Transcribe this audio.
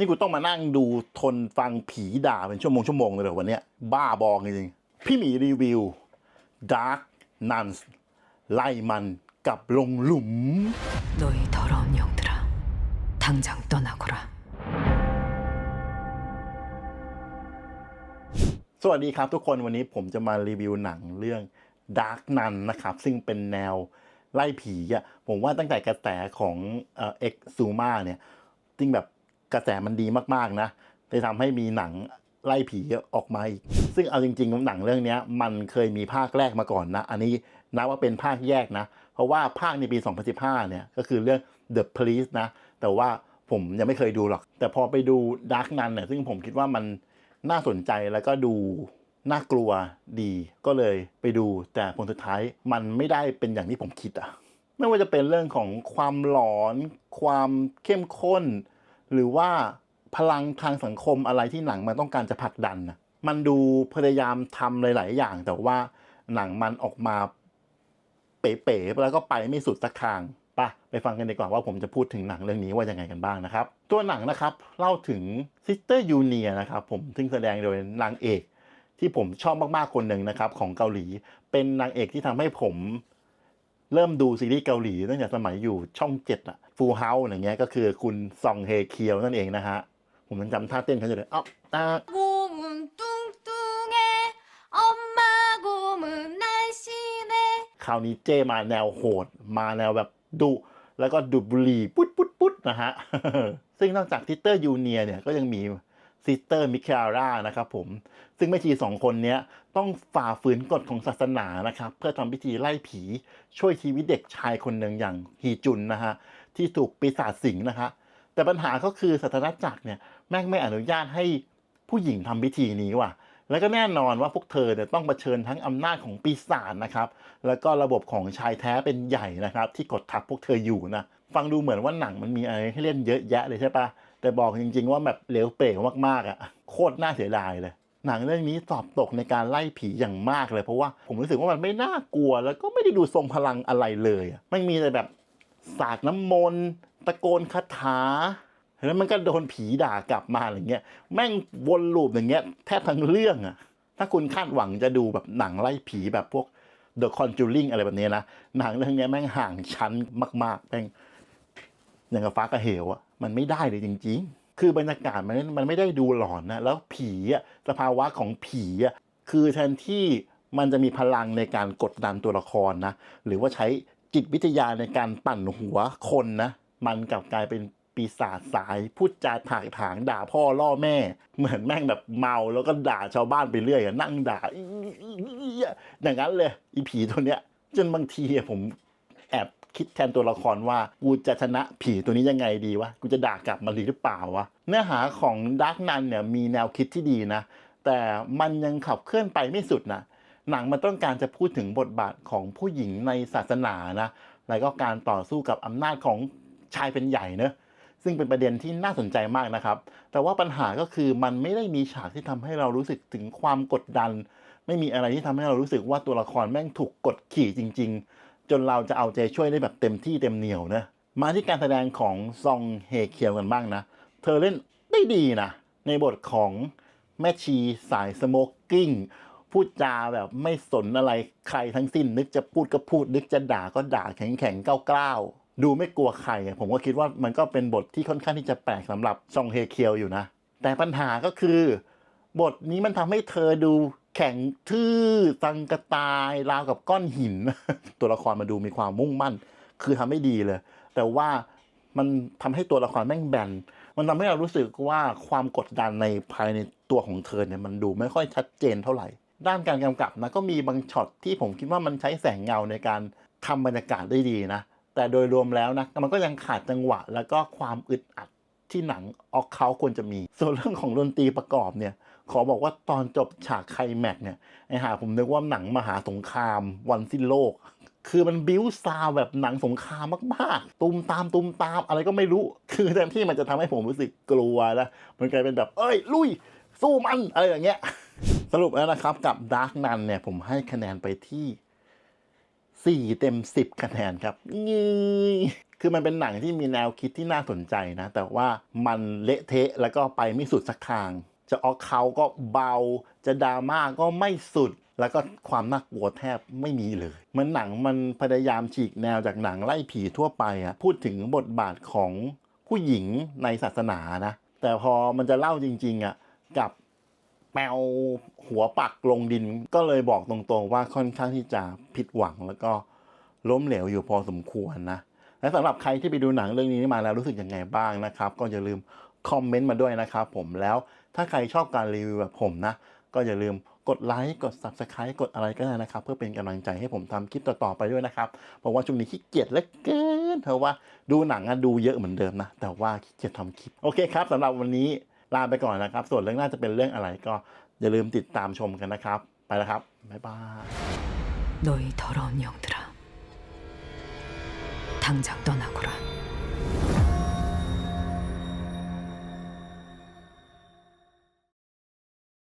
นี่กูต้องมานั่งดูทนฟังผีด่าเป็นชั่วโมงชั่วโมงเลยเหรอวันเนี้ย บ้าบองจริงๆพี่หมีรีวิว Dark Nuns ไล่มันกลับลงหลุม 너희 더러운 영들아, 당장 떠나거라. สวัสดีครับทุกคนวันนี้ผมจะมารีวิวหนังเรื่อง Dark Nun นะครับ ซึ่งเป็นแนวไล่ผีอะ่ะผมว่าตั้งแต่กระแสของเอ็กซูมาเนี่ยจริงแบบ กระแสมันดีมากๆนะเลยทำให้มีหนังไล่ผีออกมาอีก ซึ่งเอาจริงๆหนังเรื่องนี้มันเคยมีภาคแรกมาก่อนนะ อันนี้นับว่าเป็นภาคแยกนะ เพราะว่าภาคในปี 2015 เนี่ยก็คือเรื่อง The Police นะ แต่ว่าผมยังไม่เคยดูหรอก แต่พอไปดู Dark Nun เนี่ยซึ่งผมคิดว่ามันน่าสนใจแล้วก็ดูน่ากลัวดีก็เลยไปดูแต่ผลสุดท้ายมันไม่ได้เป็นอย่างที่ผมคิดอะไม่ว่าจะเป็นเรื่องของความหลอน ความเข้มข้น หรือว่าพลังทางสังคมอะไรที่หนังมันต้องการจะผลักดันนะมันดูพยายามทำหลาย ๆ อย่าง แต่ว่าหนังมันออกมาเป๋ๆแล้วก็ไปไม่สุดสักทางปะไปฟังกันดีกว่าว่าผมจะพูดถึงหนังเรื่องนี้ว่ายังไงกันบ้างนะครับ ตัวหนังนะครับเล่าถึงซิสเตอร์ยูเนียนะครับผมซึ่งแสดงโดยนางเอก ที่ผมชอบมากๆคนหนึ่งนะครับของเกาหลี เป็นนางเอกที่ทำให้ผม เริ่มดูซีรีส์เกาหลีตั้งแต่สมัยอยู่ช่องเจ็ดอะฟูเฮาอย่างเงี้ยก็คือคุณซองเฮเคียวนั่นเองนะฮะ ผมยังจำท่าเต้นเขาอยู่เลยอ้าวตา 고문 뚱뚱해 엄마 고문 날씬해 คราวนี้เจมาแนวโหด มาแนวแบบดุแล้วก็ดูดบุหรี่ปุ๊ดปุ๊ดปุ๊ดนะฮะ ซึ่งนอกจากซิสเตอร์ยูเนียเนี่ยก็ยังมี ซิสเตอร์มิคาร่านะครับผม ซึ่งแม่ชีสองคนนี้ต้องฝ่าฝืนกฎของศาสนานะครับ เพื่อทำพิธีไล่ผีช่วยชีวิตเด็กชายคนหนึ่งอย่างฮีจุนนะฮะ ที่ถูกปีศาจสิงนะฮะ แต่ปัญหาก็คือศาสนาจักรเนี่ยแม่งไม่อนุญาตให้ผู้หญิงทำพิธีนี้ว่ะ แล้วก็แน่นอนว่าพวกเธอเนี่ยต้องเผชิญทั้งอำนาจของปีศาจนะครับ แล้วก็ระบบของชายแท้เป็นใหญ่นะครับ ที่กดทับพวกเธออยู่นะ ฟังดูเหมือนว่าหนังมันมีอะไรให้เล่นเยอะแยะเลยใช่ปะ แต่บอกจริง ๆ ว่าแบบเหลวเป๋มากๆอะโคตรน่าเสียดายเลย หนังเรื่องนี้สอบตกในการไล่ผีอย่างมากเลยเพราะว่าผมรู้สึกว่ามันไม่น่ากลัว แล้วก็ไม่ได้ดูทรงพลังอะไรเลยอะไม่มีแต่แบบสาดน้ำมนต์ตะโกนคาถาแล้วมันก็โดนผีด่ากลับมาอะไรเงี้ย แม่งวนลูปอย่างเงี้ยแทบทั้งเรื่องอะถ้าคุณคาดหวังจะดูแบบหนังไล่ผีแบบพวก The Conjuring อะไรแบบนี้นะ หนังเรื่องเนี้ยแม่งห่างชั้นมากๆแม่ง อย่างกับฟ้ากระเหวอะมันไม่ได้เลยจริง ๆ คือบรรยากาศมันมันไม่ได้ดูหลอนนะแล้วผีอะสภาวะของผีอะคือแทนที่มันจะมีพลังในการกดดันตัวละครนะหรือว่าใช้จิตวิทยาในการปั่นหัวคนนะมันกลับกลายเป็นปีศาจสายพูดจาถากถางด่าพ่อล่อแม่ เหมือนแม่งแบบเมาแล้วก็ด่าชาวบ้านไปเรื่อยอะนั่งด่าอย่างนั้นเลย อีผีตัวเนี้ย จนบางทีอะผมแอบ คิดแทนตัวละครว่ากูจะชนะผีตัวนี้ยังไงดีวะกูจะด่ากลับมาดีหรือเปล่าวะเนื้อหาของดาร์กนันเนี่ยมีแนวคิดที่ดีนะ แต่มันยังขับเคลื่อนไปไม่สุดนะหนังมันต้องการจะพูดถึงบทบาทของผู้หญิงในศาสนานะแล้วก็การต่อสู้กับอำนาจของชายเป็นใหญ่เนอะซึ่งเป็นประเด็นที่น่าสนใจมากนะครับ แต่ว่าปัญหาก็คือมันไม่ได้มีฉากที่ทำให้เรารู้สึกถึงความกดดัน ไม่มีอะไรที่ทำให้เรารู้สึกว่าตัวละครแม่งถูกกดขี่จริง จนเราจะเอาใจช่วยได้แบบเต็มที่เต็มเหนียวนะมาที่การแสดงของซองเฮเคียวกันบ้างนะ เธอเล่นได้ดีนะ ในบทของแม่ชีสายสโมกกิ้งพูดจาแบบไม่สนอะไรใครทั้งสิ้น นึกจะพูดก็พูด นึกจะด่าก็ด่าแข็งแข็งกล้าวๆ ดูไม่กลัวใคร ผมก็คิดว่ามันก็เป็นบทที่ค่อนข้างที่จะแปลกสำหรับซองเฮเคียวอยู่นะ แต่ปัญหาก็คือ บทนี้มันทำให้เธอดู แข็งทื่อตังกตายราวกับก้อนหิน ตัวละครมาดูมีความมุ่งมั่น คือทำให้ดีเลย แต่ว่ามันทำให้ตัวละครแม่งแบนมันทำให้เรารู้สึกว่าความกดดันในภายในตัวของเธอเนี่ยมันดูไม่ค่อยชัดเจนเท่าไหร่ ด้านการกำกับนะก็มีบางช็อตที่ผมคิดว่ามันใช้แสงเงาในการทำบรรยากาศได้ดีนะ แต่โดยรวมแล้วนะมันก็ยังขาดจังหวะ แล้วก็ความอึดอัดที่หนังออกเขาควรจะมี ส่วนเรื่องของดนตรีประกอบเนี่ย ขอบอกว่าตอนจบฉากไคลแม็กเนี่ยไอหาผมนึกว่าหนังมหาสงครามวันสิ้นโลก คือมันบิ้วซาวแบบหนังสงครามมากๆ ตุมตามตุมตามอะไรก็ไม่รู้ คือแทนที่มันจะทำให้ผมรู้สึกกลัวนะมันกลายเป็นแบบ เอ้ย ลุย สู้มัน อะไรอย่างเงี้ย สรุปแล้วนะครับกับดาร์กนันเนี่ย ผมให้คะแนนไปที่4เต็ม10คะแนนครับงี้คือมันเป็นหนังที่มีแนวคิดที่น่าสนใจนะ แต่ว่ามันเละเทะแล้วก็ไปไม่สุดสักทาง จะออกเขาก็เบา จะดราม่าก็ไม่สุด แล้วก็ความน่ากลัวแทบไม่มีเลย มันหนังมันพยายามฉีกแนวจากหนังไล่ผีทั่วไปอะพูดถึงบทบาทของผู้หญิงในศาสนานะ แต่พอมันจะเล่าจริงๆอะกับแมวหัวปักลงดินก็เลยบอกตรงๆว่าค่อนข้างที่จะผิดหวังแล้วก็ล้มเหลวอยู่พอสมควรนะและสำหรับใครที่ไปดูหนังเรื่องนี้มาแล้วรู้สึกยังไงบ้างนะครับ ก็อย่าลืม คอมเมนต์มาด้วยนะครับผมแล้วถ้าใครชอบการรีวิวแบบผมนะ ก็อย่าลืมกดไลค์กด Subscribe กดอะไรก็ได้นะครับ เพื่อเป็นกำลังใจให้ผมทำคลิปต่อๆไปด้วยนะครับ เพราะว่าช่วงนี้ขี้เกียจเหลือเกินเพราะว่าดูหนังอะดูเยอะเหมือนเดิมนะ แต่ว่าขี้เกียจทำคลิป โอเคครับสำหรับวันนี้ลาไปก่อนนะครับ ส่วนเรื่องหน้าจะเป็นเรื่องอะไรก็อย่าลืมติดตามชมกันนะครับ ไปแล้วครับ บ๊ายบาย 너희 더러운 영들아. 당장 떠나거라.